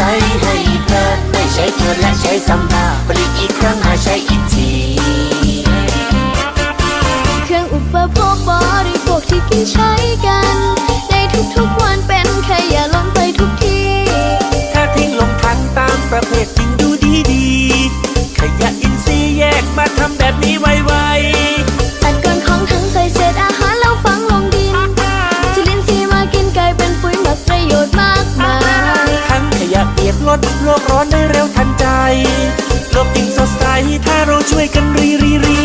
ใสให้เพลิดไม่ใช้เกินและใช้ซ้ำหน้าผลิตอีกครั้งมาใช้อีกทีเครื่องอุปโภคบริโภคที่กินใช้กัน ในทุกๆวันเป็นขยะล้นไปทุกทีถ้าทิ้งลงทังตามประเภทจริงดูดีดีขยะอินทรีย์แยกมาทำแบบนี้ไว้ ทันใจโลกยิ่งสดใสถ้าเราช่วยกันรีรีรี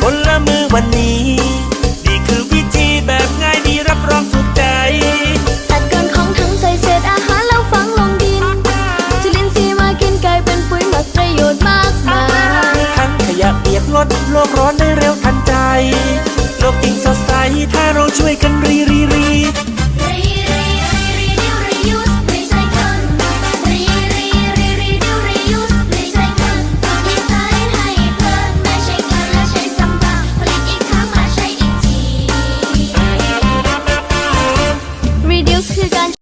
คนละมือวันนี้